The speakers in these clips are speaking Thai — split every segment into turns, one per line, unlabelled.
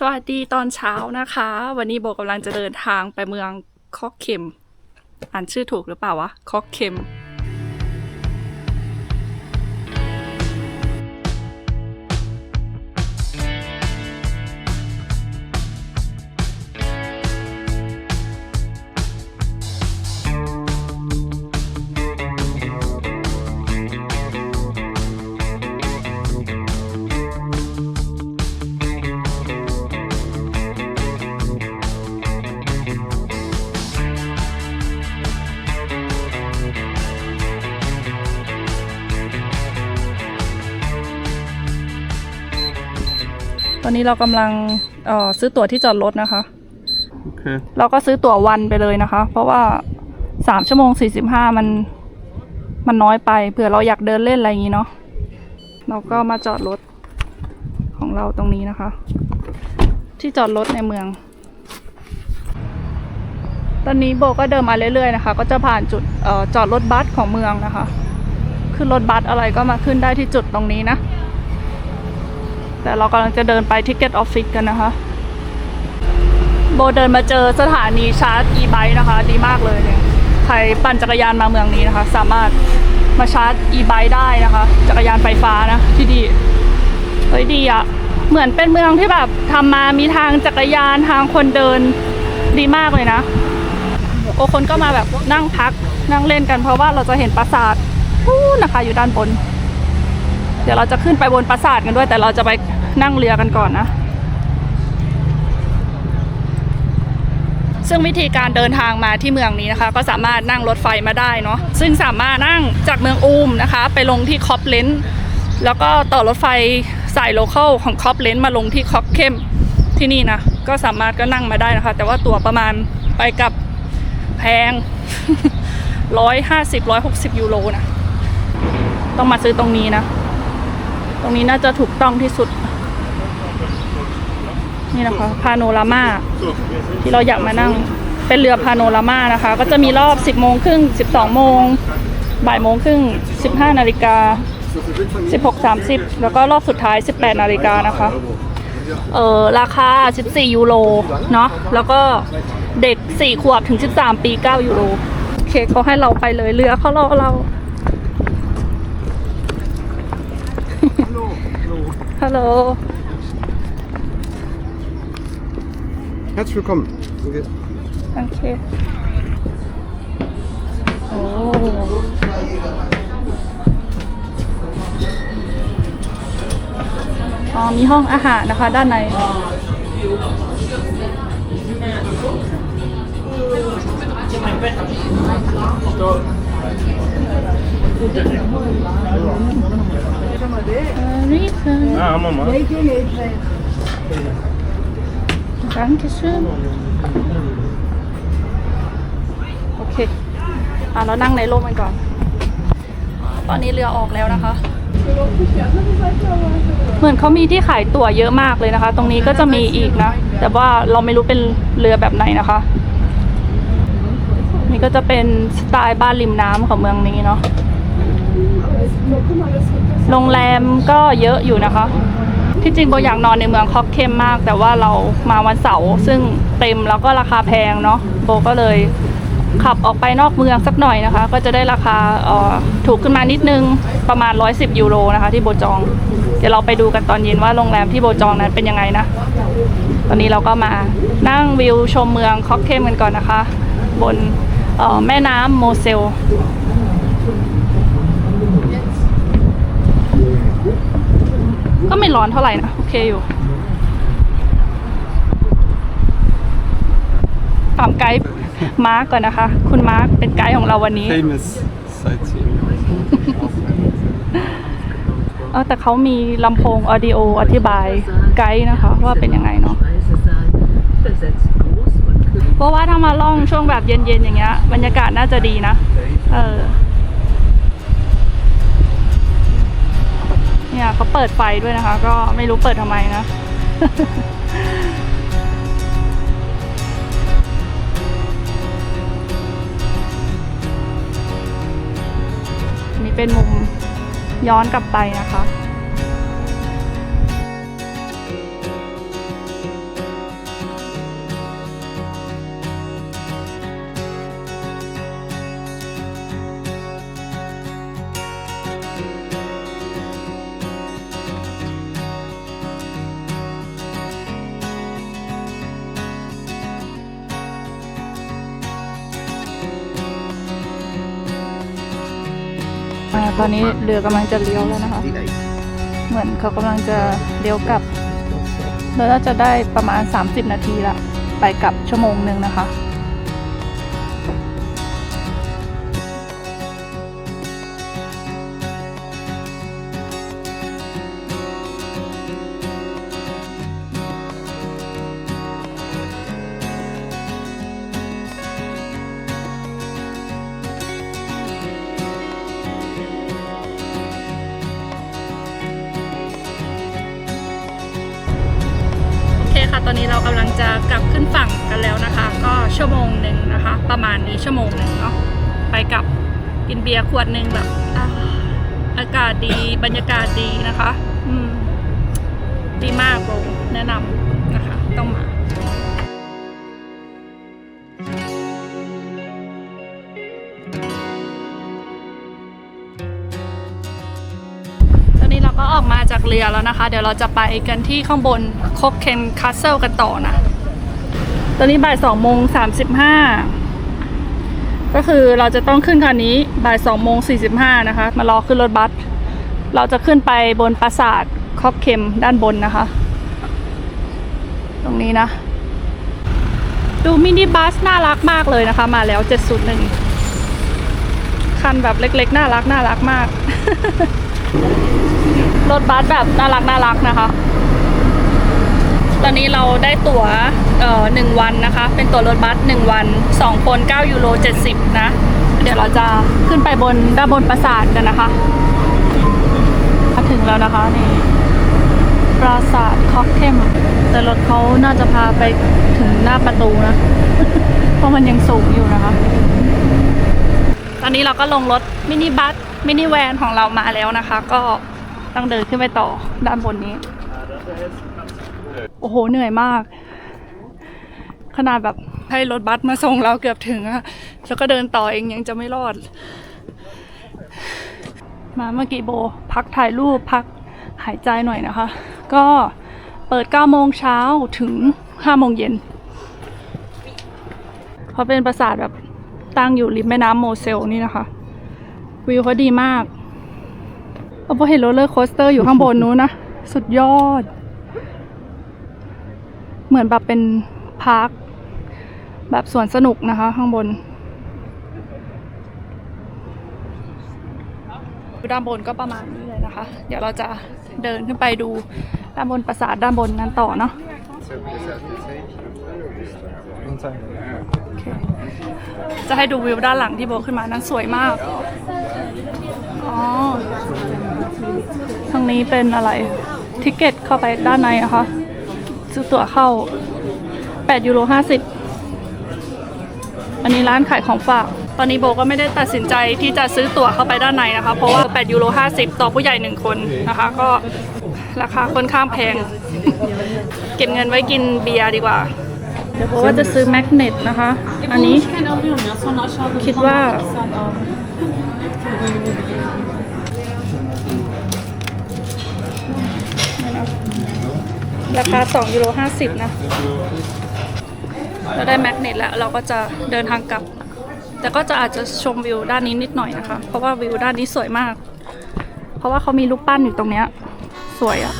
สวัสดีตอนเช้านะคะ วันนี้โบกำลังจะเดินทางไปเมืองคอกเข็ม อ่านชื่อถูกหรือเปล่าวะ คอกเข็ม อนนี้เรากำลังเอ่อซื้อตั๋วที่จอดรถนะคะ
Okay.
เราก็ซื้อตั๋ววันไปเลยนะคะ เพราะว่าสามชั่วโมงสี่สิบห้ามันมันน้อยไปเผื่อเราอยากเดินเล่นอะไรอย่างนี้เนาะเราก็มาจอดรถของเราตรงนี้นะคะ ที่จอดรถในเมือง ตอนนี้โบก็เดินมาเรื่อยๆนะคะ ก็จะผ่านจุดเอ่อจอดรถบัสของเมืองนะคะ ขึ้นรถบัสอะไรก็มาขึ้นได้ที่จุดตรงนี้นะ แต่เรากำลังจะเดินไปทิกเก็ตออฟฟิศกันนะคะ โบเดินมาเจอสถานีชาร์จ e-bike นะคะ ดีมากเลยเนี่ยใครปั่นจักรยานมาเมืองนี้นะคะ สามารถมาชาร์จ e-bike ได้นะคะ จักรยานไฟฟ้านะที่ดีเฮ้ยดีอะเหมือนเป็นเมืองที่แบบทำมามีทางจักรยานทางคนเดินดีมากเลยนะ โอคนก็มาแบบนั่งพักนั่งเล่นกันเพราะว่าเราจะเห็นปราสาทนะคะอยู่ด้านบน ดี๋ยวเราจะขึ้นไปบนปราสาทกันด้วย แต่เราจะไปนั่งเรือกันก่อนนะ ซึ่งวิธีการเดินทางมาที่เมืองนี้นะคะ ก็สามารถนั่งรถไฟมาได้เนาะซึ่งสามารถนั่งจากเมืองอูมนะคะ ไปลงที่คอปเลนแล้วก็ต่อรถไฟสายโลเคอลของคอปเลนมาลงที่คอกเข้มที่นี่นะก็สามารถก็นั่งมาได้นะคะ แต่ว่าตั๋วประมาณไปกับแพงร้อยห้าสิบร้อยหกสิบยูโรนะต้องมาซื้อตรงนี้นะ ตรงนี้น่าจะถูกต้องที่สุด นี่นะคะ พาโนรามาที่เราอยากมานั่ง เป็นเรือพาโนรามานะคะ ก็จะมีรอบ 10โมงครึ่ง12โมงบ่ายโมงครึ่ง15นาฬิกา16 30 แล้วก็รอบสุดท้าย 18นาฬิกานะคะ เออราคา 14 ยูโร เนาะ แล้วก็เด็ก 4 ขวบถึง 13 ปี 9 ยูโร โอเคเขาให้เราไปเลยเรือเขารอเรา ฮัลโหล
Herzlich willkommen. Okay.
โอเค โอ้ อ๋อ มีห้องอาหารนะคะ ด้านใน
Ah, Mama.
Dankeschön โอเค อะเรานั่งในร่มกันก่อน ตอนนี้เรือออกแล้วนะคะ เหมือนเขามีที่ขายตั๋วเยอะมากเลยนะคะ ตรงนี้ก็จะมีอีกนะ แต่ว่าเราไม่รู้เป็นเรือแบบไหนนะคะ นี่ก็จะเป็นสไตล์บ้านริมน้ำของเมืองนี้เนาะ โรงแรมก็เยอะอยู่นะคะ ที่จริงโบอยากนอนในเมืองคอกเข้มมาก แต่ว่าเรามาวันเสาร์ซึ่งเต็มแล้วก็ราคาแพงเนาะโบก็เลยขับออกไปนอกเมืองสักหน่อยนะคะ ก็จะได้ราคาออถูกขึ้นมานิดนึงประมาณ 110 ยูโรนะคะที่โบจอง เดี๋ยวเราไปดูกันตอนเย็นว่าโรงแรมที่โบจองนั้นเป็นยังไงนะ ตอนนี้เราก็มานั่งวิวชมเมืองคอกเข้มกันก่อนนะคะ บนออแม่น้ำโมเซล ก็ไม่ร้อนเท่าไหร่นะ โอเคอยู่ถามไกด์มาร์กก่อนนะคะ คุณมาร์กเป็นไกด์ของเราวันนี้
Famous sightseeing.
เออแต่เขามีลำโพงออดิโออธิบายไกด์นะคะ ว่าเป็นยังไงเนาะเพราะว่าถ้ามาล่องช่วงแบบเย็นๆอย่างเงี้ยบรรยากาศน่าจะดีนะ เออ เนี่ยเขาเปิดไฟด้วยนะคะ ก็ไม่รู้เปิดทำไมนะนี่เป็นมุมย้อนกลับไปนะคะ ตอนนี้เรือกำลังจะเลี้ยวแล้วนะคะ เหมือนเขากำลังจะเลี้ยวกลับ แล้วน่าจะได้ประมาณ 30 นาทีละ ไปกลับชั่วโมงหนึ่งนะคะ ตอนนี้เรากำลังจะกลับขึ้นฝั่งกันแล้วนะคะ ก็ชั่วโมงหนึ่งนะคะ ประมาณนี้ชั่วโมงหนึ่งเนาะไปกับกินเบียร์ขวดหนึ่งแบบอาอากาศดีบรรยากาศดีนะคะ อืม ดีมากโบแนะนำ ก็ออกมาจากเรือแล้วนะคะ เดี๋ยวเราจะไปกันที่ข้างบนโคกเคนคาสเซิลกันต่อนะ ตอนนี้บ่ายสองโมงสามสิบห้าก็คือเราจะต้องขึ้นคันนี้บ่ายสองโมงสี่สิบห้านะคะ มารอขึ้นรถบัส เราจะขึ้นไปบนปราสาทคอกเค็มด้านบนนะคะ ตรงนี้นะ ดูมินิบัสน่ารักมากเลยนะคะ มาแล้ว701คันแบบเล็กๆ น่ารักน่ารักมาก รถบัสแบบน่ารักน่ารักนะคะ ตอนนี้เราได้ตั๋วเอ่อหนึ่งวันนะคะ เป็นตั๋วรถบัสหนึ่งวันสองคน9ยูโร70นะ เดี๋ยวเราจะขึ้นไปบนด้านบนปราสาทกันนะคะมาถึงแล้วนะคะนี่ปราสาทคอกเทมแต่รถเขาน่าจะพาไปถึงหน้าประตูนะ เพราะมันยังสูงอยู่นะคะ ตอนนี้เราก็ลงรถมินิบัสมินิแวนของเรามาแล้วนะคะ ก็ ต้องเดินขึ้นไปต่อด้านบนนี้ โอ้โหเหนื่อยมาก ขนาดแบบให้รถบัสมาส่งเราเกือบถึงอะแล้วก็เดินต่อเองยังจะไม่รอด มาเมื่อกี้โบ พักถ่ายรูปพักหายใจหน่อยนะคะ ก็เปิด 9 โมงเช้าถึง 5 โมงเย็น เพราะเป็นปราสาทแบบตั้งอยู่ริมแม่น้ำโมเซลนี่นะคะ วิวเขาดีมาก เอาพอเห็นโรลเลอร์โคสเตอร์อยู่ข้างบนนู้นนะ สุดยอด เหมือนแบบเป็นพาร์คแบบสวนสนุกนะคะ ข้างบนด้านบนก็ประมาณนี้เลยนะคะ เดี๋ยวเราจะเดินขึ้นไปดูด้านบนปราสาทด้านบนนั้นต่อเนาะจะให้ดูวิวด้านหลังที่โบขึ้นมานั้นสวยมาก อ๋อ ทางนี้เป็นอะไร ทิเกตเข้าไปด้านในอะคะ ซื้อตั๋วเข้า 8 ยูโร 50 อันนี้ร้านขายของฝาก ตอนนี้โบก็ไม่ได้ตัดสินใจที่จะซื้อตั๋วเข้าไปด้านในนะคะ เพราะว่า 8 ยูโร 50 ต่อผู้ใหญ่ 1 คนนะคะ ก็ราคาค่อนข้างแพง เก็บเงินไว้กินเบียร์ดีกว่าเดี๋ยวโบว่าจะซื้อแมกเนตนะคะ อันนี้คิดว่า ราคา2ยูโร50 นะ เราได้แมกเนตแล้วเราก็จะเดินทางกลับ แต่ก็จะอาจจะชมวิวด้านนี้นิดหน่อยนะคะ เพราะว่าวิวด้านนี้สวยมาก เพราะว่าเขามีรูปปั้นอยู่ตรงเนี้ย สวยอะ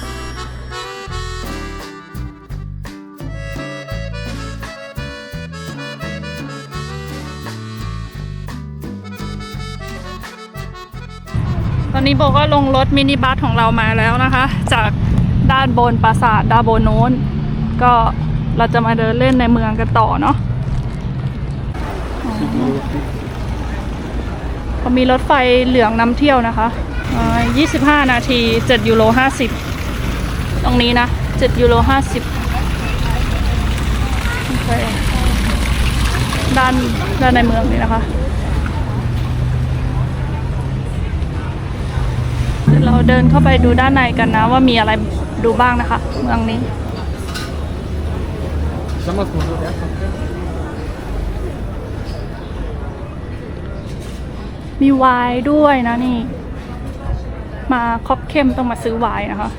ตอนนี้โบก็ลงรถมินิบัสของเรามาแล้วนะคะ จาก ด้านบนปราสาทดานบนโน้น ก็เราจะมาเดินเล่นในเมืองกันต่อเนาะเขามีรถไฟเหลืองนำเที่ยวนะคะ 25 นาที 7 ยูโร 50 ตรงนี้นะ 7 ยูโร 50 ด้านด้านในเมืองนี่นะคะ เราเดินเข้าไปดูด้านในกันนะว่ามีอะไร ดูบ้างนะคะ เมืองนี้มีไวน์ด้วยนะนี่ มาคอกเข้มต้องมาซื้อไวน์นะคะ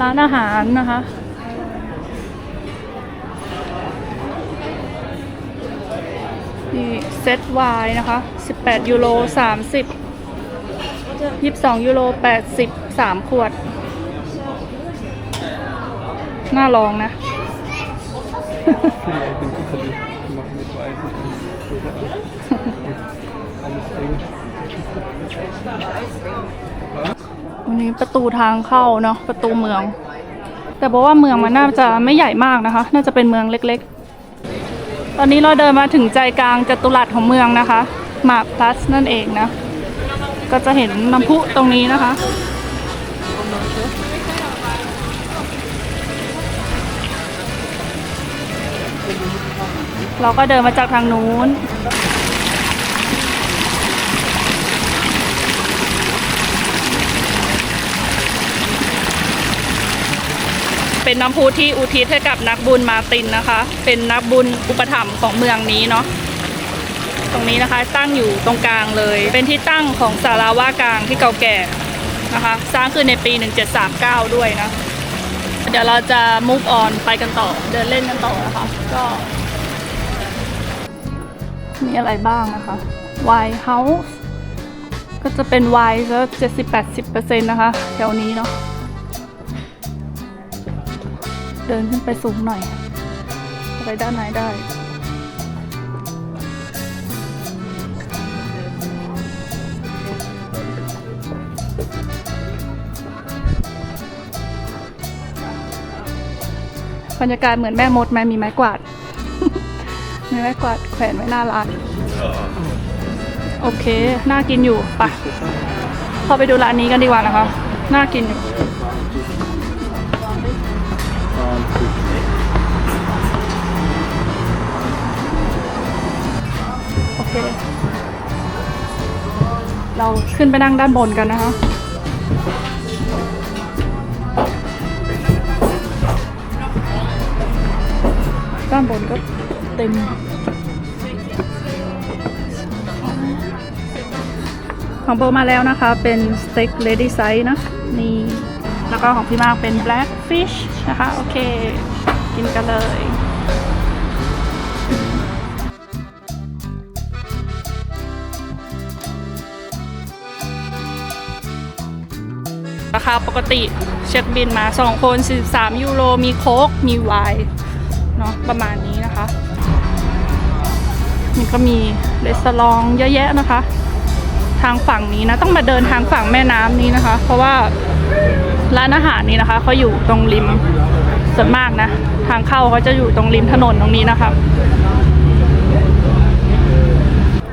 ร้านอาหารนะคะ เซตวายนะคะ 18 ยูโร 30 22 ยูโร 80 3 ขวด น่าลองนะ วันนี้ประตูทางเข้าเนาะประตูเมือง แต่บอกว่าเมืองมันน่าจะไม่ใหญ่มากนะคะ น่าจะเป็นเมืองเล็กๆ ตอนนี้เราเดินมาถึงใจกลางจัตุรัสของเมืองนะคะมาพลัสนั่นเองนะ ก็จะเห็นน้ำพุตรงนี้นะคะ เราก็เดินมาจากทางนู้น เป็นน้ำพุที่อุทิศให้กับนักบุญมาตินนะคะ เป็นนักบุญอุปถัมภ์ของเมืองนี้เนาะตรงนี้นะคะตั้งอยู่ตรงกลางเลย เป็นที่ตั้งของศาลาว่ากลางที่เก่าแก่นะคะสร้างขึ้นในปี 1739 ด้วยนะ เดี๋ยวเราจะ move on ไปกันต่อ เดินเล่นกันต่อนะคะ ก็ มีอะไรบ้างนะคะ White House ก็จะเป็น wine ก็70-80%นะคะ แถวนี้เนาะ เดินขึ้นไปสูงหน่อย ไปด้านในได้บรรยากาศเหมือนแม่มดไหมมีไม้กวาด มีไม้กวาดแขวนไว้หน้าร้าน โอเค น่ากินอยู่ไปะเข้าไปดูร้านนี้กันดีกว่านะคะ น่ากินอยู่ เค เราขึ้นไปนั่งด้านบนกันนะคะด้านบนก็เต็มของโบมาแล้วนะคะ เป็นสเต็กเลดี้ไซส์นะนี่ แล้วก็ของพี่มากเป็น black fish นะคะ โอเค กินกันเลยาคาปกติ เช็คบินมา 2 คน 43 ยูโร มีโค้ก มีไวน์เนาะประมาณนี้นะคะ นี่ก็มีรีสอร์ทเยอะแยะนะคะ ทางฝั่งนี้นะ ต้องมาเดินทางฝั่งแม่น้ำนี้นะคะ เพราะว่าร้านอาหารนี้นะคะเขาอยู่ตรงริมส่วนมากนะ ทางเข้าเขาจะอยู่ตรงริมถนนตรงนี้นะคะ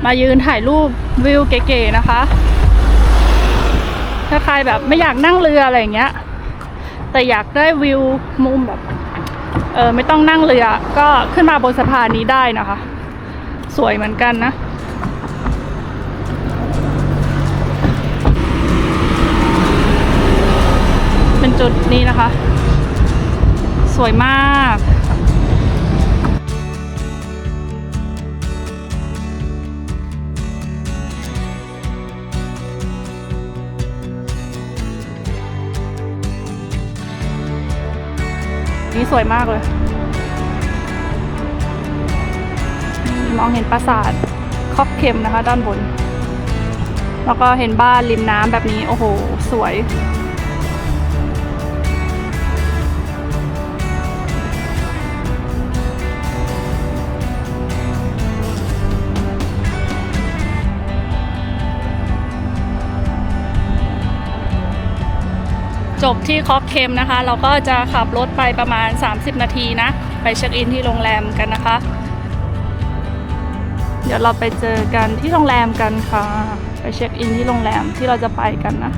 มายืนถ่ายรูปวิวเก๋ๆนะคะ ถ้าใครแบบไม่อยากนั่งเรืออะไรอย่างเงี้ย แต่อยากได้วิวมุมแบบเออไม่ต้องนั่งเรือ ก็ขึ้นมาบนสะพานนี้ได้นะคะ สวยเหมือนกันนะเป็นจุดนี้นะคะ สวยมาก นี่สวยมากเลย มองเห็นปราสาทคอกเข็มนะคะ ด้านบน แล้วก็เห็นบ้านริมน้ำแบบนี้ โอ้โห สวย จบที่คอกเคมนะคะ เราก็จะขับรถไปประมาณ 30 นาทีนะ ไปเช็คอินที่โรงแรมกันนะคะ เดี๋ยวเราไปเจอกันที่โรงแรมกันค่ะ ไปเช็คอินที่โรงแรมที่เราจะไปกันนะ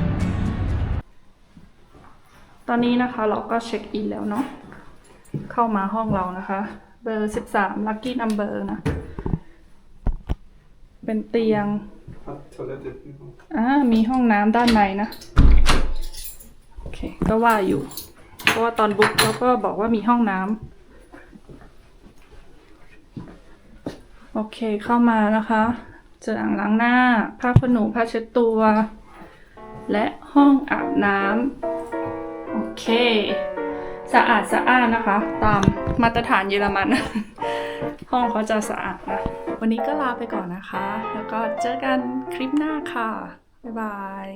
ตอนนี้นะคะเราก็เช็คอินแล้วเนาะเข้ามาห้องเรานะคะ เบอร์ 13 lucky number นะ เป็นเตียง
Hat Toilette.
อ่ามีห้องน้ำด้านในนะโอ เคก็ว่าอยู่ เพราะว่าตอนบุ๊กเขาก็บอกว่ามีห้องน้ำโอเคเข้ามานะคะเจออ่างล้างหน้าผ้าขนหนูผ้าเช็ดตัว และห้องอาบน้ำโอเค สะอาดสะอ้านนะคะ ตามมาตรฐานเยอรมัน ห้องเขาจะสะอาดนะวันนี้ก็ลาไปก่อนนะคะ แล้วก็เจอกันคลิปหน้าค่ะ บ๊ายบาย